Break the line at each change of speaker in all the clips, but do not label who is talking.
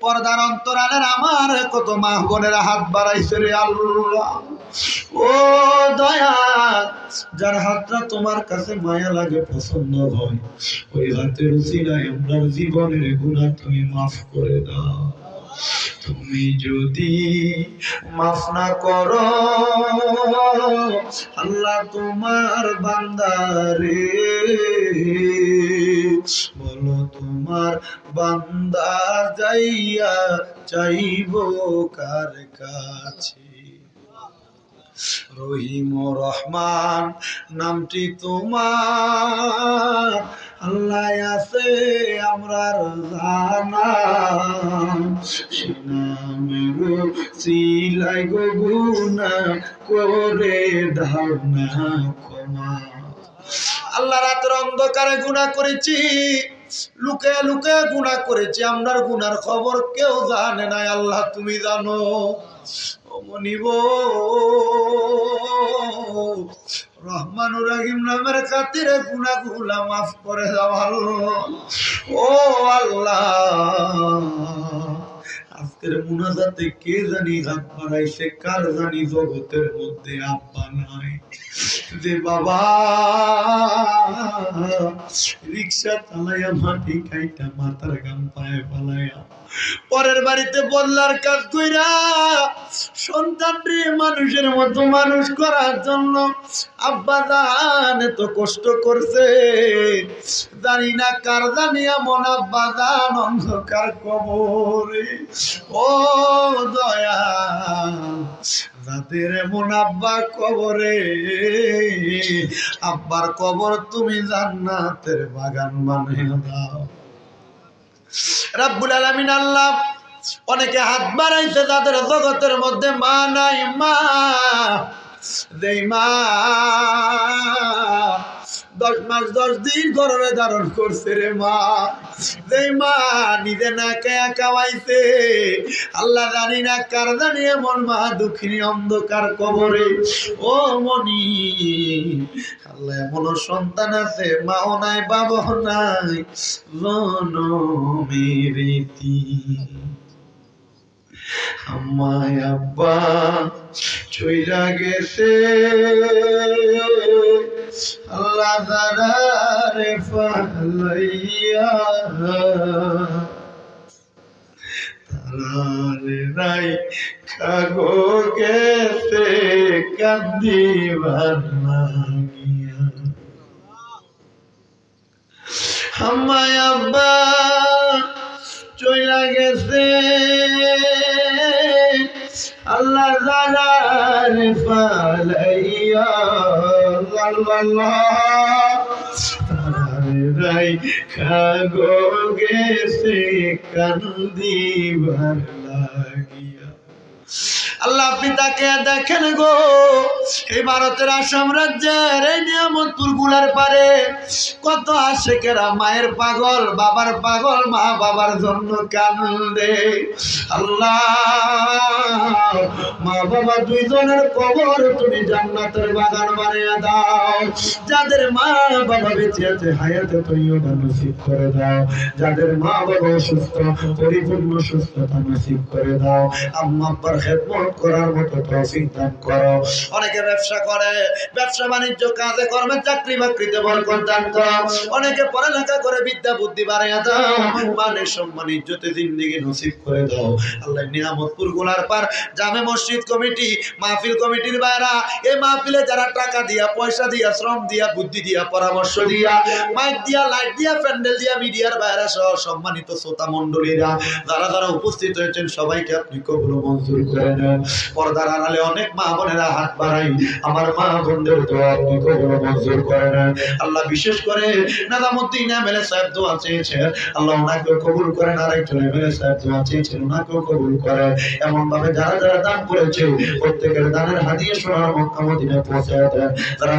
পর্দার অন্তরালের আমার কত মা বোনেরা হাত বাড়াইছে রে আল্লাহ। ও দয়া যার হাতটা তোমার কাছে মায়া লাগে, পছন্দ হয়, ওই হাতের উচিলায় আমরা জীবনের গুণা তুমি মাফ করে দাও। তুমি যদি মাফ না করো, আল্লাহ তোমার বান্দারে বলো তোমার বান্দা যাইয়া চাইব কার কাছে? রহিম রহমান, নামটি তোমার। আল্লাহ আছে, আমরা জানা সে নামের করে না ক্ষমা। আল্লাহ রাতের অন্ধকারে গুণা করেছি লুকে লুকে গুণা করেছি আমরার গুনার খবর কেউ জানে না আল্লাহ তুমি জানো। মনিব রহমানুর রহিম নামের খাতিরে গুনা গুলা মাফ করে দাও আল্লাহ। ও আল্লাহ, আজকের মুনাজাতে কে জানি হাত বাড়াইছে, কার জানি জগতের মধ্যে আব্বা নাই। যে বাবা, রিক্সা চালাইয়া মাটি খাইটা মাথার গাম পায়ে পালাইয়া পরের বাড়িতে বদলার কাজ কইরা সন্তান রে মানুষের মতো মানুষ করার জন্য আব্বা দান এত কষ্ট করছে। জানি না কার জানি এমন আব্বা দান অন্ধকার কবরে। ও দয়া যাদের এমন আব্বা কবরে। আব্বার কবর তুমি জান্নাতের বাগান বানিয়ে দাও। রাব্বুল আলামিন আল্লাহ, অনেকে হাত বাড়াইছে তাদের জগতের মধ্যে মা নাই, মা, যেই মা দশ মাস, দশ দিন গরমে ধারণ করছে রে মা। যেই মা নিজে না কেয়া কামাইছে আল্লাহ জানি না কার জানি এমন মা দুঃখিনী অন্ধকার কবরে। ও মনি, আল্লাহ এমন সন্তান আছে, মাও নাই, বাবাও নাই জনমের আমায় আব্বা চইরা গেছে। আল্লাহ দাদারে ফালাইয়া তারারে রাই খাগো গেছে কান্দিবার লাগিয়া আমায় আব্বা চইলা গেছে। আল্লাহ রাই খাগো গেছে কান্দিবার লাগিয়া। আল্লাহ আপনি তাকে দেখেন গো। এই ভারতের আসাম রাজ্যের এই নিয়ামতপুরগুলার পারে কত আশেকেরা মায়ের পাগল, বাবার পাগল, মা বাবার জন্য কান্দে আল্লাহ, মা বাবা দুইজনের কবর তুমি জান্নাতের বাগান বানিয়ে দাও। যাদের মা বাবা বেঁচে আছে, হায়াতে তুমিও নসিব করে দাও। যাদের মা বাবা অসুস্থ, পরিপূর্ণ সুস্থতা নসিব করে দাও। আম্মা আব্বার খেদমত করার মতো তৌফিক দান করো। অনেকে ব্যবসা করে, ব্যবসা বাণিজ্য, কাজে, কর্মে, চাকরি বাকরিতে বরকত দান করো। অনেকে পড়ালেখা করে বিদ্যা, বুদ্ধি দাও। মানে সম্মান ইজ্জতে জিন্দিগি নসিব করে দাও। আল্লাহ পার। জামে মসজিদ কমিটি, মাহফিল কমিটির বাইরা এই মাহফিলে যারা টাকা দিয়া, পয়সা দিয়া, শ্রম দিয়া, বুদ্ধি দিয়া, পরামর্শ দিয়া, মাইক দিয়া, লাইট দিয়া, প্যান্ডেল দিয়া, মিডিয়ার বাইরা সহ সম্মানিত শ্রোতা মন্ডলীরা যারা যারা উপস্থিত হয়েছেন, সবাইকে আপনি কবুল মঞ্জুর করে নেন। পর্দার আড়ালে অনেক মা বোনেরা হাত বাড়াই। আমার মা বোনদের দোয়া মঞ্জুর করে নেন আল্লাহ বিশেষ করে এমএলএ সাহেব দোয়া আল্লাহ কবুল করেন আর একজন এমএলএ সাহেব দোয়া কবুল এমন ভাবে যারা যারা দান করেছে, প্রত্যেকের দানের হাদিয়ে সোনার মক্কা পৌঁছায় দেন।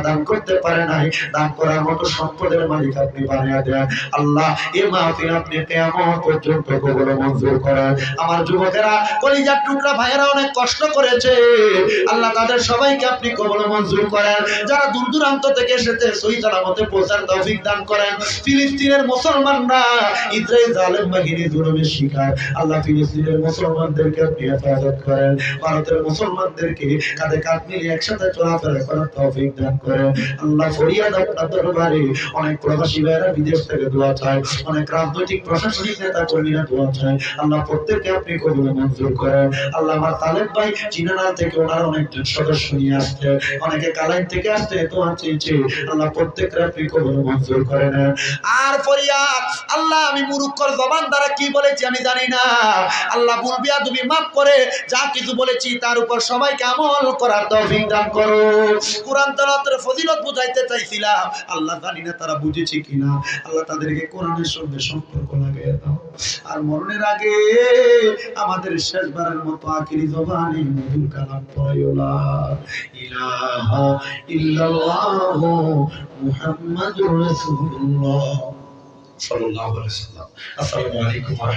দান করতে পারে নাই, দান করার মতো সম্পদের মালিক আপনি বানিয়ে দেন। আল্লাহ এ মাহফিল আপনি কেমন পর্যন্ত কবল মঞ্জুর করেন। আমার যুবকেরা, কলিজার টুকরা ভাইয়েরা অনেক কষ্ট কষ্ট করেছে, আল্লাহ তাদের সবাইকে আপনি কবল মঞ্জুর করেন। যারা দূর দূরান্ত থেকে এসেছে, সহি সালামতে পৌঁছার তৌফিক দান করেন। ফিলিস্তিনের মুসলমানরা ইসরায়েল জালেম বাহিনী জুলুমের শিকার। আল্লাহ ফিলিস্তিনের মুসলমানদেরকে আপনি হেফাজত করেন। ভারতের মুসলমানদেরকে কাঁধে কাঁধ মিলিয়ে একসাথে চলাফেরা করার তৌফিক দান করেন। আল্লাহ ফরিয়াদ আপনার দরবারে অনেক প্রবাসী ভাইয়েরা বিদেশ থেকে দোয়া চায়। অনেক রাজনৈতিক প্রশাসনিক নেতা কর্মীরা দোয়া চায়। আল্লাহ প্রত্যেককে আপনি কবুল মঞ্জুর করেন। আল্লাহ আমার তালেব থেকে ওনার অনেকজন সদস্য নিয়ে অনেকে কালাইন থেকে দোয়া চেয়েছে আল্লাহ প্রত্যেককে আপনি কবুল মঞ্জুর করে নেন আর ফরিয়াদ, আল্লাহ, আমি জবান দ্বারা কি বলেছি আমি জানি না। আল্লাহ বলবি তুমি মাফ করে, যা কিছু বলেছি তার উপর সবাইকে আমল করার তৌফিক দান করো। কোরআন ফজিলত বুঝাইতে চাইছিলাম। আল্লাহ জানি না তারা বুঝেছে কিনা। আল্লাহ তাদেরকে কোরআনের সঙ্গে সম্পর্ক লাগিয়ে দাও। আর মরণের আগে আমাদের শেষবারের মতো আখিরি জবানে মধুর কালাম পয়লা ইলাহা ইল্লাল্লাহ মুহাম্মাদুর রাসূলুল্লাহ। সাল্লাল্লাহু আলাইহি ওয়াসাল্লাম। আসসালামু আলাইকুম ওয়া